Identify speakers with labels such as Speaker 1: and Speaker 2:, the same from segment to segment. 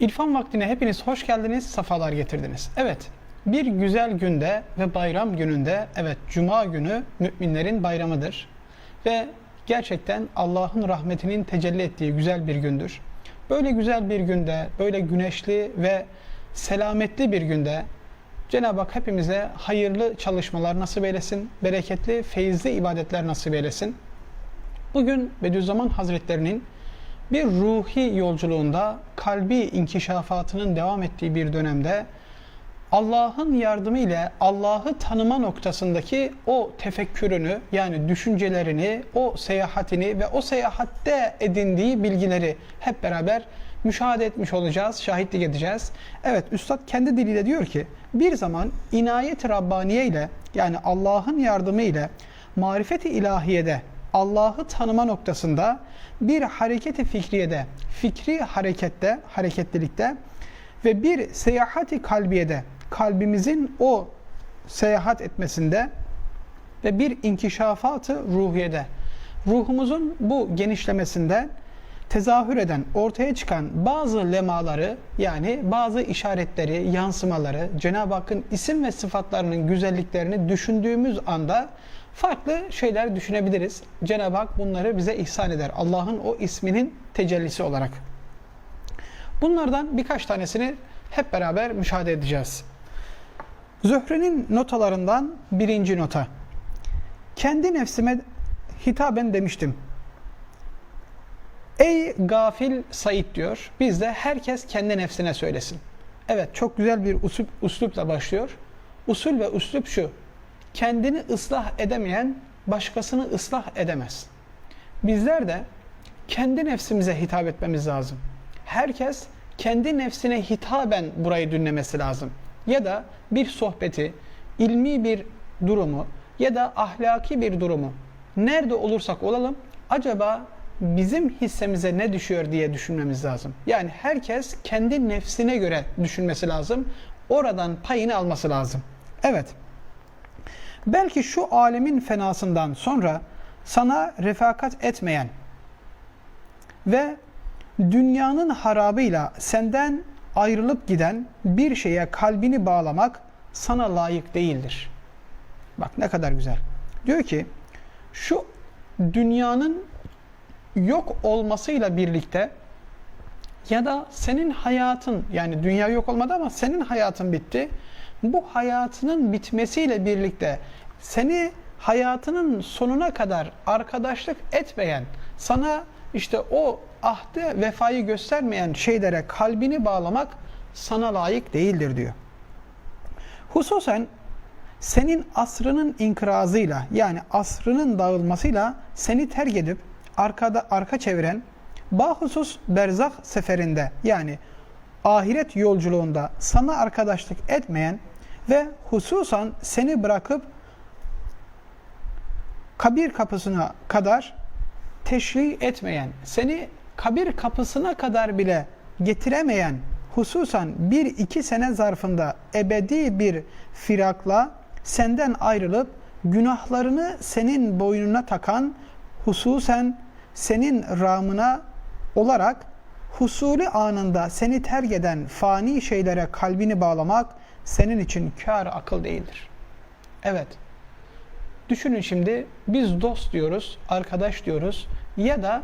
Speaker 1: İrfan vaktine hepiniz hoş geldiniz, safalar getirdiniz. Evet, bir güzel günde ve bayram gününde, evet Cuma günü müminlerin bayramıdır. Ve gerçekten Allah'ın rahmetinin tecelli ettiği güzel bir gündür. Böyle güzel bir günde, böyle güneşli ve selametli bir günde Cenab-ı Hak hepimize hayırlı çalışmalar nasip eylesin, bereketli, feyizli ibadetler nasip eylesin. Bugün Bediüzzaman Hazretlerinin bir ruhi yolculuğunda kalbi inkişafatının devam ettiği bir dönemde Allah'ın yardımı ile Allah'ı tanıma noktasındaki o tefekkürünü yani düşüncelerini, o seyahatini ve o seyahatte edindiği bilgileri hep beraber müşahede etmiş olacağız, şahitlik edeceğiz. Evet, Üstad kendi diliyle diyor ki, bir zaman inayet-i Rabbaniye ile yani Allah'ın yardımı ile marifeti ilahiyede Allah'ı tanıma noktasında bir hareketi fikriyede, fikri harekette, hareketlilikte ve bir seyahati kalbiyede, kalbimizin o seyahat etmesinde ve bir inkişafatı ruhiyede, ruhumuzun bu genişlemesinde tezahür eden, ortaya çıkan bazı lemaları yani bazı işaretleri, yansımaları, Cenab-ı Hakk'ın isim ve sıfatlarının güzelliklerini düşündüğümüz anda farklı şeyler düşünebiliriz. Cenab-ı Hak bunları bize ihsan eder. Allah'ın o isminin tecellisi olarak. Bunlardan birkaç tanesini hep beraber müşahede edeceğiz. Zöhre'nin notalarından birinci nota. Kendi nefsime hitaben demiştim. Ey gafil Said diyor. Bizde herkes kendi nefsine söylesin. Evet çok güzel bir usup, uslupla başlıyor. Usul ve uslup şu. Kendini ıslah edemeyen başkasını ıslah edemez. Bizler de kendi nefsimize hitap etmemiz lazım. Herkes kendi nefsine hitaben burayı dinlemesi lazım. Ya da bir sohbeti, ilmi bir durumu ya da ahlaki bir durumu nerede olursak olalım acaba bizim hissemize ne düşüyor diye düşünmemiz lazım. Yani herkes kendi nefsine göre düşünmesi lazım. Oradan payını alması lazım. Evet. Belki şu alemin fenasından sonra sana refakat etmeyen ve dünyanın harabıyla senden ayrılıp giden bir şeye kalbini bağlamak sana layık değildir. Bak ne kadar güzel. Diyor ki şu dünyanın yok olmasıyla birlikte ya da senin hayatın yani dünya yok olmadı ama senin hayatın bitti. Bu hayatının bitmesiyle birlikte seni hayatının sonuna kadar arkadaşlık etmeyen, sana işte o ahde vefayı göstermeyen şeylere kalbini bağlamak sana layık değildir diyor. Hususen senin asrının inkırazıyla yani asrının dağılmasıyla seni terk edip arkada arka çeviren bahusus berzah seferinde yani ahiret yolculuğunda sana arkadaşlık etmeyen ve hususan seni bırakıp kabir kapısına kadar teşri etmeyen, seni kabir kapısına kadar bile getiremeyen, hususan bir iki sene zarfında ebedi bir firakla senden ayrılıp günahlarını senin boynuna takan, hususen senin ramına olarak husuli anında seni terk eden fani şeylere kalbini bağlamak senin için kar akıl değildir. Evet. Düşünün şimdi biz dost diyoruz, arkadaş diyoruz ya da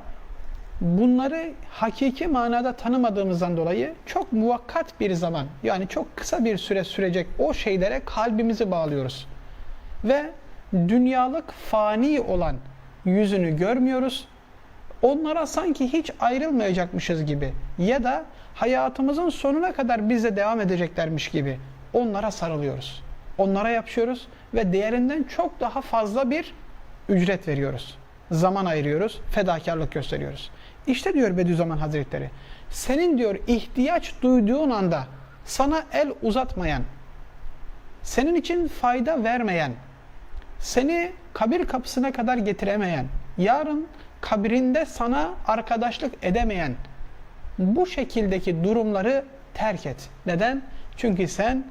Speaker 1: bunları hakiki manada tanımadığımızdan dolayı çok muvakkat bir zaman yani çok kısa bir süre sürecek o şeylere kalbimizi bağlıyoruz. Ve dünyalık fani olan yüzünü görmüyoruz. Onlara sanki hiç ayrılmayacakmışız gibi ya da hayatımızın sonuna kadar bize devam edeceklermiş gibi onlara sarılıyoruz. Onlara yapışıyoruz ve değerinden çok daha fazla bir ücret veriyoruz. Zaman ayırıyoruz, fedakarlık gösteriyoruz. İşte diyor Bediüzzaman Hazretleri, senin diyor ihtiyaç duyduğun anda sana el uzatmayan, senin için fayda vermeyen, seni kabir kapısına kadar getiremeyen, yarın kabrinde sana arkadaşlık edemeyen bu şekildeki durumları terk et. Neden? Çünkü sen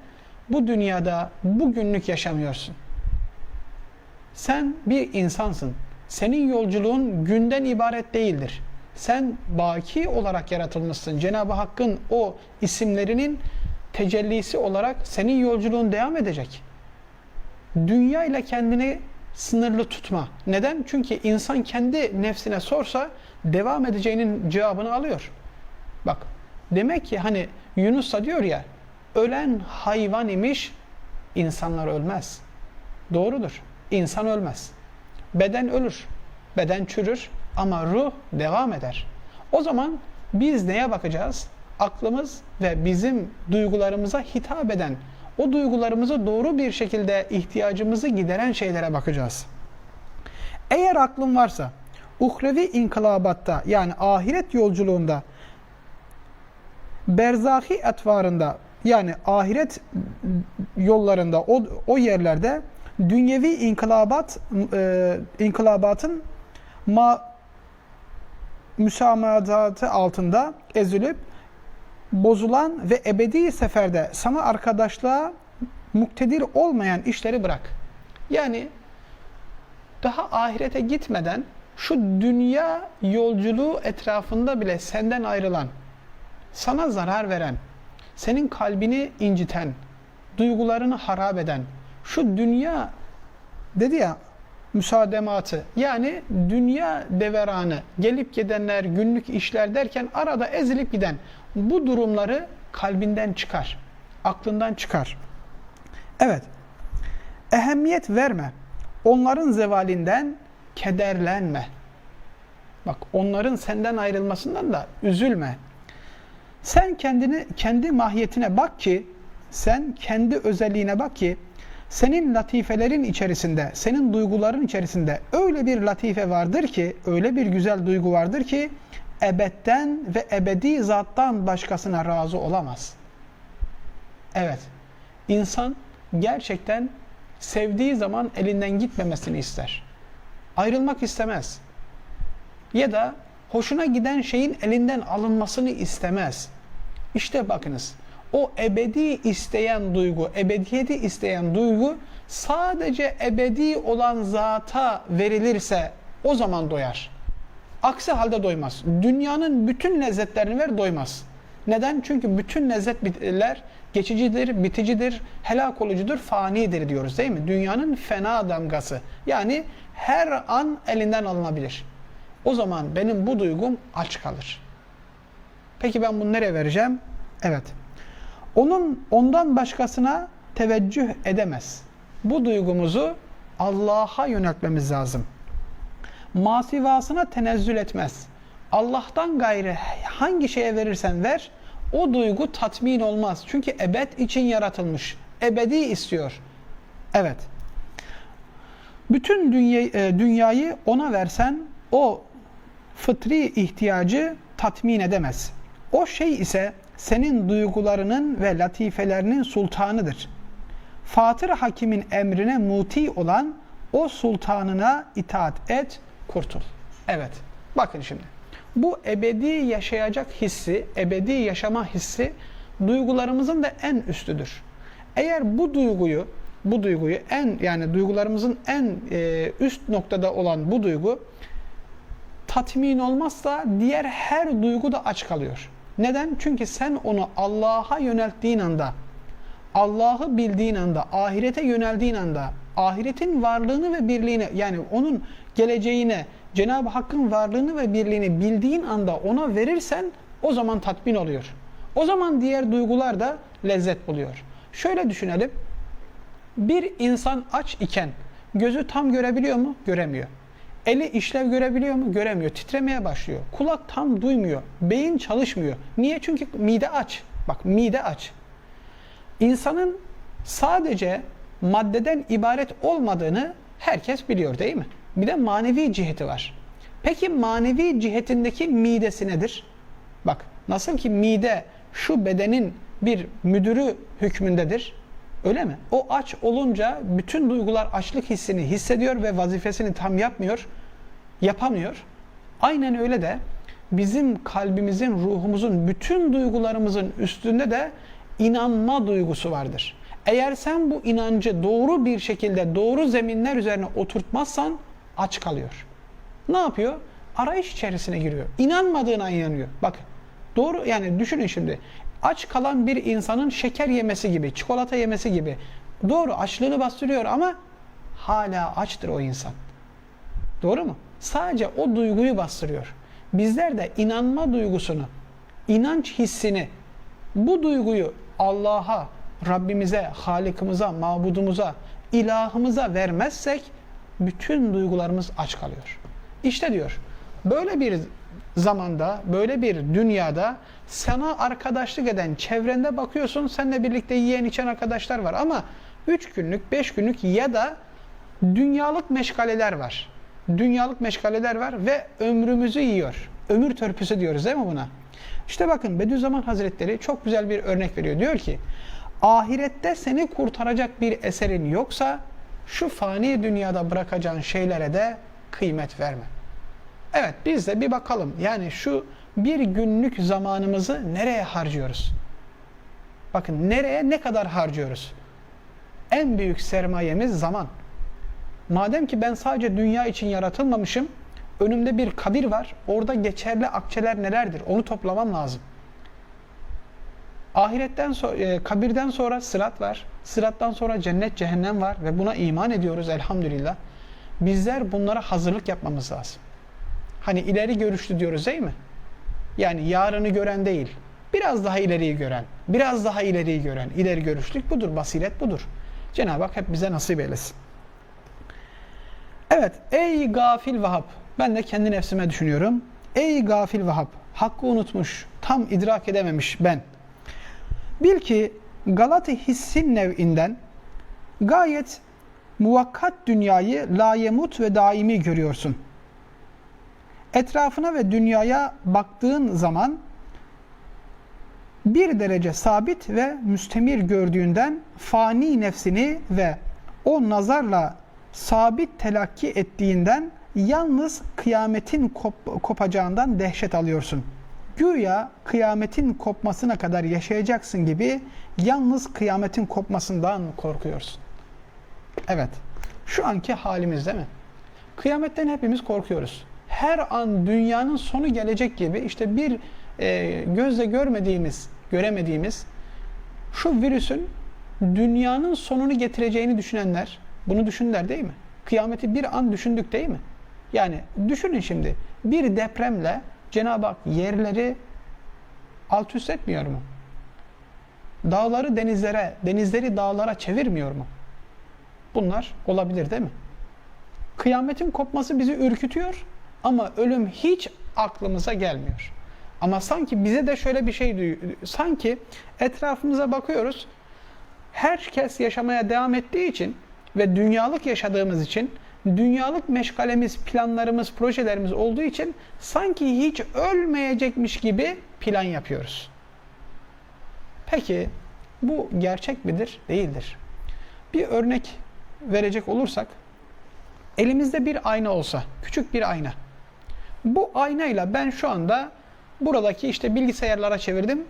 Speaker 1: bu dünyada bugünlük yaşamıyorsun. Sen bir insansın. Senin yolculuğun günden ibaret değildir. Sen baki olarak yaratılmışsın. Cenab-ı Hakk'ın o isimlerinin tecellisi olarak senin yolculuğun devam edecek. Dünya ile kendini sınırlı tutma. Neden? Çünkü insan kendi nefsine sorsa devam edeceğinin cevabını alıyor. Bak demek ki hani Yunus da diyor ya ölen hayvan imiş insanlar ölmez. Doğrudur. İnsan ölmez. Beden ölür. Beden çürür ama ruh devam eder. O zaman biz neye bakacağız? Aklımız ve bizim duygularımıza hitap eden, o duygularımızı doğru bir şekilde ihtiyacımızı gideren şeylere bakacağız. Eğer aklın varsa, uhrevi inkılabatta yani ahiret yolculuğunda, berzahi etvarında yani ahiret yollarında o, o yerlerde dünyevi inkılabat e, inkılabatın ma, müsamahatı altında ezilip bozulan ve ebedi seferde sana arkadaşlığa muktedir olmayan işleri bırak. Yani daha ahirete gitmeden şu dünya yolculuğu etrafında bile senden ayrılan, sana zarar veren, senin kalbini inciten, duygularını harap eden, şu dünya dedi ya müsaadematı yani dünya deveranı gelip gidenler günlük işler derken arada ezilip giden bu durumları kalbinden çıkar. Aklından çıkar. Evet. Ehemmiyet verme. Onların zevalinden kederlenme. Bak onların senden ayrılmasından da üzülme. Sen kendini kendi mahiyetine bak ki sen kendi özelliğine bak ki senin latifelerin içerisinde, senin duyguların içerisinde öyle bir latife vardır ki, öyle bir güzel duygu vardır ki ebedden ve ebedi zattan başkasına razı olamaz. Evet, insan gerçekten sevdiği zaman elinden gitmemesini ister. Ayrılmak istemez. Ya da hoşuna giden şeyin elinden alınmasını istemez. İşte bakınız, o ebedi isteyen duygu, ebediyeti isteyen duygu sadece ebedi olan zata verilirse o zaman doyar. Aksi halde doymaz. Dünyanın bütün lezzetlerini ver doymaz. Neden? Çünkü bütün lezzetler geçicidir, biticidir, helak olucudur, fanidir diyoruz değil mi? Dünyanın fena damgası. Yani her an elinden alınabilir. O zaman benim bu duygum aç kalır. Peki ben bunu nereye vereceğim? Evet. Onun ondan başkasına teveccüh edemez. Bu duygumuzu Allah'a yöneltmemiz lazım. Masivasına tenezzül etmez. Allah'tan gayrı hangi şeye verirsen ver, o duygu tatmin olmaz. Çünkü ebed için yaratılmış. Ebedi istiyor. Evet. Bütün dünya, dünyayı ona versen o fıtri ihtiyacı tatmin edemez. O şey ise senin duygularının ve latifelerinin sultanıdır. Fatır Hakim'in emrine muti olan o sultanına itaat et, kurtul. Evet, bakın şimdi. Bu ebedi yaşayacak hissi, ebedi yaşama hissi duygularımızın da en üstüdür. Eğer bu duyguyu, bu duyguyu en yani duygularımızın en e, üst noktada olan bu duygu tatmin olmazsa diğer her duygu da aç kalıyor. Neden? Çünkü sen onu Allah'a yönelttiğin anda, Allah'ı bildiğin anda, ahirete yöneldiğin anda, ahiretin varlığını ve birliğini yani onun geleceğine, Cenab-ı Hakk'ın varlığını ve birliğini bildiğin anda ona verirsen o zaman tatmin oluyor. O zaman diğer duygular da lezzet buluyor. Şöyle düşünelim. Bir insan aç iken gözü tam görebiliyor mu? Göremiyor. Eli işlev görebiliyor mu? Göremiyor. Titremeye başlıyor. Kulak tam duymuyor. Beyin çalışmıyor. Niye? Çünkü mide aç. Bak mide aç. İnsanın sadece maddeden ibaret olmadığını herkes biliyor değil mi? Bir de manevi ciheti var. Peki manevi cihetindeki midesi nedir? Bak nasıl ki mide şu bedenin bir müdürü hükmündedir. Öyle mi? O aç olunca bütün duygular açlık hissini hissediyor ve vazifesini tam yapmıyor, yapamıyor. Aynen öyle de bizim kalbimizin, ruhumuzun, bütün duygularımızın üstünde de inanma duygusu vardır. Eğer sen bu inancı doğru bir şekilde, doğru zeminler üzerine oturtmazsan aç kalıyor. Ne yapıyor? arayış içerisine giriyor. İnanmadığına inanıyor. Bakın doğru yani düşünün şimdi. Aç kalan bir insanın şeker yemesi gibi, çikolata yemesi gibi. Doğru açlığını bastırıyor ama hala açtır o insan. Doğru mu? Sadece o duyguyu bastırıyor. Bizler de inanma duygusunu, inanç hissini, bu duyguyu Allah'a, Rabbimize, Halikimize, Mabudumuza, ilahımıza vermezsek bütün duygularımız aç kalıyor. İşte diyor, böyle bir zamanda, böyle bir dünyada sana arkadaşlık eden çevrende bakıyorsun, seninle birlikte yiyen içen arkadaşlar var ama 3 günlük, 5 günlük ya da dünyalık meşgaleler var. Dünyalık meşgaleler var ve ömrümüzü yiyor. Ömür törpüsü diyoruz değil mi buna? İşte bakın Bediüzzaman Hazretleri çok güzel bir örnek veriyor. Diyor ki, ahirette seni kurtaracak bir eserin yoksa şu fani dünyada bırakacağın şeylere de kıymet verme. Evet biz de bir bakalım. Yani şu bir günlük zamanımızı nereye harcıyoruz? Bakın nereye ne kadar harcıyoruz? En büyük sermayemiz zaman. Madem ki ben sadece dünya için yaratılmamışım, önümde bir kabir var. Orada geçerli akçeler nelerdir? Onu toplamam lazım. Ahiretten sonra, e, kabirden sonra sırat var. Sırattan sonra cennet, cehennem var ve buna iman ediyoruz elhamdülillah. Bizler bunlara hazırlık yapmamız lazım. Hani ileri görüşlü diyoruz değil mi? Yani yarını gören değil, biraz daha ileriyi gören, biraz daha ileriyi gören, ileri görüşlük budur, basiret budur. Cenab-ı Hak hep bize nasip eylesin. Evet, ey gafil Vahap, ben de kendi nefsime düşünüyorum. Ey gafil Vahap, hakkı unutmuş, tam idrak edememiş ben. Bil ki Galata hissin nev'inden gayet muvakkat dünyayı layemut ve daimi görüyorsun. Etrafına ve dünyaya baktığın zaman bir derece sabit ve müstemir gördüğünden fani nefsini ve o nazarla sabit telakki ettiğinden yalnız kıyametin kop kopacağından dehşet alıyorsun. Güya kıyametin kopmasına kadar yaşayacaksın gibi yalnız kıyametin kopmasından korkuyorsun. Evet, şu anki halimiz değil mi? Kıyametten hepimiz korkuyoruz. Her an dünyanın sonu gelecek gibi işte bir e, gözle görmediğimiz, göremediğimiz şu virüsün dünyanın sonunu getireceğini düşünenler bunu düşündüler değil mi? Kıyameti bir an düşündük değil mi? Yani düşünün şimdi bir depremle Cenab-ı Hak yerleri alt üst etmiyor mu? Dağları denizlere, denizleri dağlara çevirmiyor mu? Bunlar olabilir değil mi? Kıyametin kopması bizi ürkütüyor ama ölüm hiç aklımıza gelmiyor. Ama sanki bize de şöyle bir şey sanki etrafımıza bakıyoruz. Herkes yaşamaya devam ettiği için ve dünyalık yaşadığımız için dünyalık meşgalemiz, planlarımız, projelerimiz olduğu için sanki hiç ölmeyecekmiş gibi plan yapıyoruz. Peki bu gerçek midir? Değildir. Bir örnek verecek olursak elimizde bir ayna olsa, küçük bir ayna. Bu aynayla ben şu anda buradaki işte bilgisayarlara çevirdim.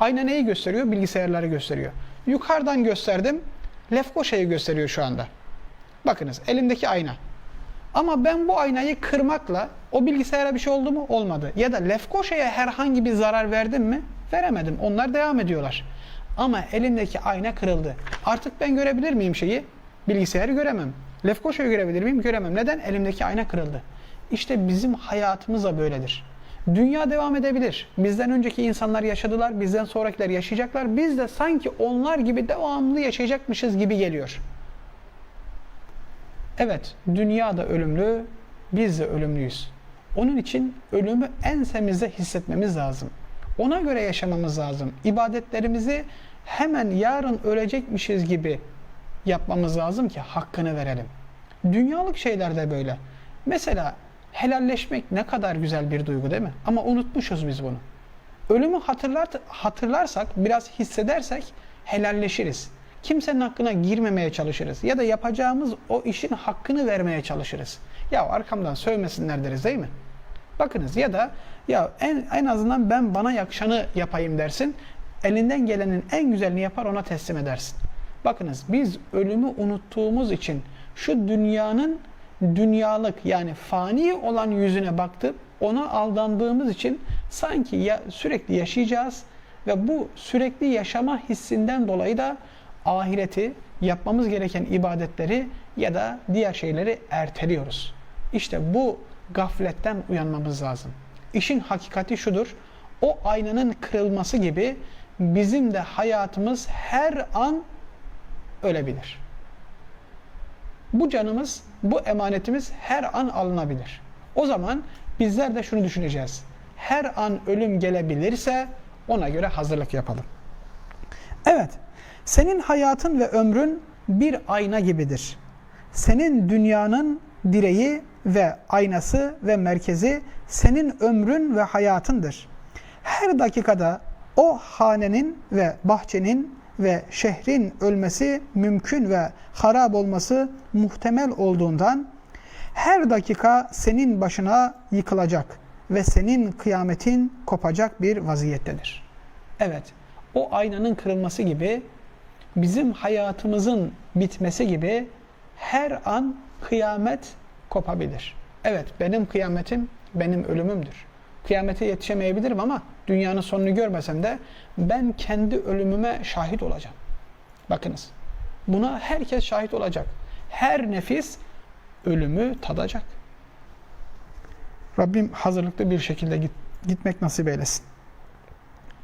Speaker 1: Ayna neyi gösteriyor? Bilgisayarları gösteriyor. Yukarıdan gösterdim. Lefkoşa'yı gösteriyor şu anda. Bakınız elimdeki ayna. Ama ben bu aynayı kırmakla o bilgisayara bir şey oldu mu? Olmadı. Ya da Lefkoşa'ya herhangi bir zarar verdim mi? Veremedim. Onlar devam ediyorlar. Ama elimdeki ayna kırıldı. Artık ben görebilir miyim şeyi? Bilgisayarı göremem. Lefkoşa'yı görebilir miyim? Göremem. Neden? Elimdeki ayna kırıldı. İşte bizim hayatımız da böyledir. Dünya devam edebilir. Bizden önceki insanlar yaşadılar, bizden sonrakiler yaşayacaklar. Biz de sanki onlar gibi devamlı yaşayacakmışız gibi geliyor. Evet, dünya da ölümlü, biz de ölümlüyüz. Onun için ölümü ensemizde hissetmemiz lazım. Ona göre yaşamamız lazım. İbadetlerimizi hemen yarın ölecekmişiz gibi yapmamız lazım ki hakkını verelim. Dünyalık şeyler de böyle. Mesela helalleşmek ne kadar güzel bir duygu değil mi? Ama unutmuşuz biz bunu. Ölümü hatırlar, hatırlarsak, biraz hissedersek helalleşiriz. Kimsenin hakkına girmemeye çalışırız. Ya da yapacağımız o işin hakkını vermeye çalışırız. Ya arkamdan sövmesinler deriz değil mi? Bakınız ya da ya en, en azından ben bana yakışanı yapayım dersin. Elinden gelenin en güzelini yapar ona teslim edersin. Bakınız biz ölümü unuttuğumuz için şu dünyanın dünyalık yani fani olan yüzüne baktıp ona aldandığımız için sanki ya, sürekli yaşayacağız ve bu sürekli yaşama hissinden dolayı da ahireti yapmamız gereken ibadetleri ya da diğer şeyleri erteliyoruz. İşte bu gafletten uyanmamız lazım. İşin hakikati şudur. O aynanın kırılması gibi bizim de hayatımız her an ölebilir. Bu canımız, bu emanetimiz her an alınabilir. O zaman bizler de şunu düşüneceğiz. Her an ölüm gelebilirse ona göre hazırlık yapalım. Evet, senin hayatın ve ömrün bir ayna gibidir. Senin dünyanın direği ve aynası ve merkezi senin ömrün ve hayatındır. Her dakikada o hanenin ve bahçenin ve şehrin ölmesi mümkün ve harap olması muhtemel olduğundan her dakika senin başına yıkılacak ve senin kıyametin kopacak bir vaziyettedir. Evet, o aynanın kırılması gibi bizim hayatımızın bitmesi gibi her an kıyamet kopabilir. Evet, benim kıyametim benim ölümümdür. Kıyamete yetişemeyebilirim ama dünyanın sonunu görmesem de ben kendi ölümüme şahit olacağım. Bakınız, buna herkes şahit olacak. Her nefis ölümü tadacak. Rabbim hazırlıklı bir şekilde git, gitmek nasip eylesin.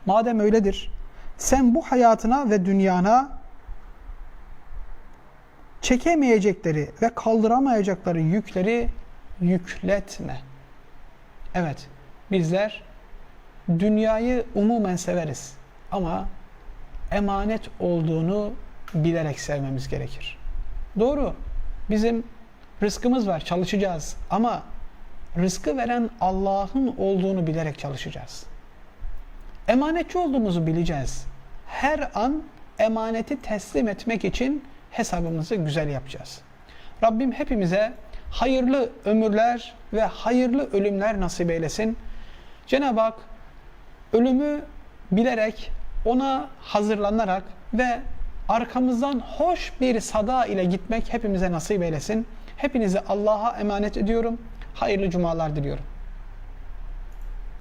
Speaker 1: Madem öyledir, sen bu hayatına ve dünyana çekemeyecekleri ve kaldıramayacakları yükleri yükletme. Evet, bizler dünyayı umumen severiz ama emanet olduğunu bilerek sevmemiz gerekir. Doğru, bizim rızkımız var, çalışacağız ama rızkı veren Allah'ın olduğunu bilerek çalışacağız. Emanetçi olduğumuzu bileceğiz. Her an emaneti teslim etmek için hesabımızı güzel yapacağız. Rabbim hepimize hayırlı ömürler ve hayırlı ölümler nasip eylesin. Cenab-ı Hak ölümü bilerek ona hazırlanarak ve arkamızdan hoş bir sada ile gitmek hepimize nasip eylesin. Hepinizi Allah'a emanet ediyorum. Hayırlı cumalar diliyorum.